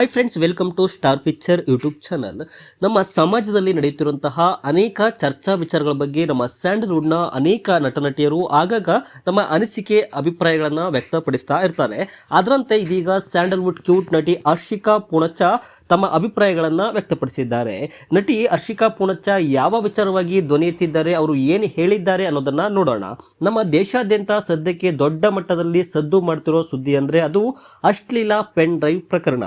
Hi friends welcome to Star Picture YouTube channel ನಮ್ಮ ಸಮಾಜದಲ್ಲಿ ನಡೆಯುತ್ತಿರುವಂತಹ ಅನೇಕ ಚರ್ಚಾ ವಿಚಾರಗಳ ಬಗ್ಗೆ ನಮ್ಮ ಸ್ಯಾಂಡಲ್ವುಡ್ನ ಅನೇಕ ನಟನಟಿಯರು ಆಗಾಗ ತಮ್ಮ ಅನಿಸಿಕೆ, ಅಭಿಪ್ರಾಯಗಳನ್ನು ವ್ಯಕ್ತಪಡಿಸ್ತಾ ಇರ್ತಾರೆ. ಅದರಂತೆ ಇದೀಗ ಸ್ಯಾಂಡಲ್ವುಡ್ ಕ್ಯೂಟ್ ನಟಿ ಹರ್ಷಿಕಾ ಪೂಣಚ್ಚ ತಮ್ಮ ಅಭಿಪ್ರಾಯಗಳನ್ನು ವ್ಯಕ್ತಪಡಿಸಿದ್ದಾರೆ. ನಟಿ ಹರ್ಷಿಕಾ ಪೂಣಚ್ಚ ಯಾವ ವಿಚಾರವಾಗಿ ಧ್ವನಿ ಎತ್ತಿದ್ದಾರೆ, ಅವರು ಏನು ಹೇಳಿದ್ದಾರೆ ಅನ್ನೋದನ್ನ ನೋಡೋಣ. ನಮ್ಮ ದೇಶಾದ್ಯಂತ ಸದ್ಯಕ್ಕೆ ದೊಡ್ಡ ಮಟ್ಟದಲ್ಲಿ ಸದ್ದು ಮಾಡ್ತಿರೋ ಸುದ್ದಿ ಅಂದರೆ ಅದು ಅಶ್ಲೀಲ ಪೆನ್ ಡ್ರೈವ್ ಪ್ರಕರಣ.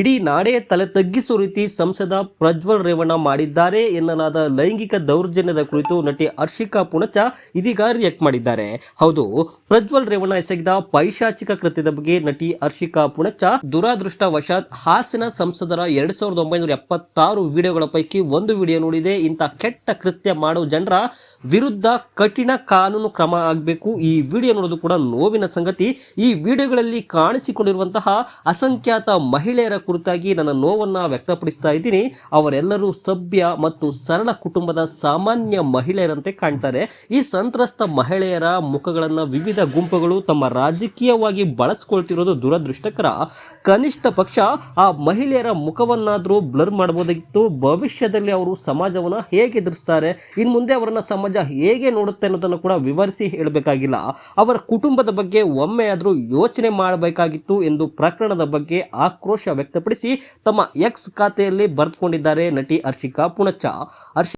ಇಡೀ ನಾಡೇ ತಲೆ ತಗ್ಗಿಸುವ ರೀತಿ ಸಂಸದ ಪ್ರಜ್ವಲ್ ರೇವಣ್ಣ ಮಾಡಿದ್ದಾರೆ ಎನ್ನಲಾದ ಲೈಂಗಿಕ ದೌರ್ಜನ್ಯದ ಕುರಿತು ನಟಿ ಹರ್ಷಿಕಾ ಪುಣಚ ಇದೀಗ ರಿಯಾಕ್ಟ್ ಮಾಡಿದ್ದಾರೆ. ಹೌದು, ಪ್ರಜ್ವಲ್ ರೇವಣ್ಣ ಎಸಗಿದ ಪೈಶಾಚಿಕ ಕೃತ್ಯದ ಬಗ್ಗೆ ನಟಿ ಹರ್ಷಿಕಾ ಪುಣಚ ದುರಾದೃಷ್ಟವಶಾತ್ ಹಾಸನ ಸಂಸದರ ಎರಡ್ ಸಾವಿರದ ಒಂಬೈನೂರ ಎಪ್ಪತ್ತಾರು ವಿಡಿಯೋಗಳ ಪೈಕಿ ಒಂದು ವಿಡಿಯೋ ನೋಡಿದೆ. ಇಂಥ ಕೆಟ್ಟ ಕೃತ್ಯ ಮಾಡೋ ಜನರ ವಿರುದ್ಧ ಕಠಿಣ ಕಾನೂನು ಕ್ರಮ ಆಗಬೇಕು. ಈ ವಿಡಿಯೋ ನೋಡೋದು ಕೂಡ ನೋವಿನ ಸಂಗತಿ. ಈ ವಿಡಿಯೋಗಳಲ್ಲಿ ಕಾಣಿಸಿಕೊಂಡಿರುವಂತಹ ಅಸಂಖ್ಯಾತ ಮಹಿಳೆಯರ ಕುರಿತಾಗಿ ನನ್ನ ನೋವನ್ನು ವ್ಯಕ್ತಪಡಿಸ್ತಾ ಇದ್ದೀನಿ. ಅವರೆಲ್ಲರೂ ಸಭ್ಯ ಮತ್ತು ಸರಳ ಕುಟುಂಬದ ಸಾಮಾನ್ಯ ಮಹಿಳೆಯರಂತೆ ಕಾಣ್ತಾರೆ. ಈ ಸಂತ್ರಸ್ತ ಮಹಿಳೆಯರ ಮುಖಗಳನ್ನು ವಿವಿಧ ಗುಂಪುಗಳು ತಮ್ಮ ರಾಜಕೀಯವಾಗಿ ಬಳಸ್ಕೊಳ್ತಿರೋದು ದುರದೃಷ್ಟಕರ. ಕನಿಷ್ಠ ಪಕ್ಷ ಆ ಮಹಿಳೆಯರ ಮುಖವನ್ನಾದರೂ ಬ್ಲರ್ ಮಾಡಬಹುದಾಗಿತ್ತು ಭವಿಷ್ಯದಲ್ಲಿ ಅವರು ಸಮಾಜವನ್ನು ಹೇಗೆ ಎದುರಿಸ್ತಾರೆ ಇನ್ನು ಮುಂದೆ ಅವರನ್ನ ಸಮಾಜ ಹೇಗೆ ನೋಡುತ್ತೆ ಅನ್ನೋದನ್ನು ಕೂಡ ವಿವರಿಸಿ ಹೇಳಬೇಕಾಗಿಲ್ಲ. ಅವರ ಕುಟುಂಬದ ಬಗ್ಗೆ ಒಮ್ಮೆ ಆದರೂ ಯೋಚನೆ ಮಾಡಬೇಕಾಗಿತ್ತು ಎಂದು ಪ್ರಕರಣದ ಬಗ್ಗೆ ಆಕ್ರೋಶ ವ್ಯಕ್ತಪಡಿಸಿ ತಮ್ಮ ಎಕ್ಸ್ ಖಾತೆಯಲ್ಲಿ ಬರೆದುಕೊಂಡಿದ್ದಾರೆ ನಟಿ ಹರ್ಷಿಕಾ ಪುಣಚ್ಚ. ಹರ್ಷಿ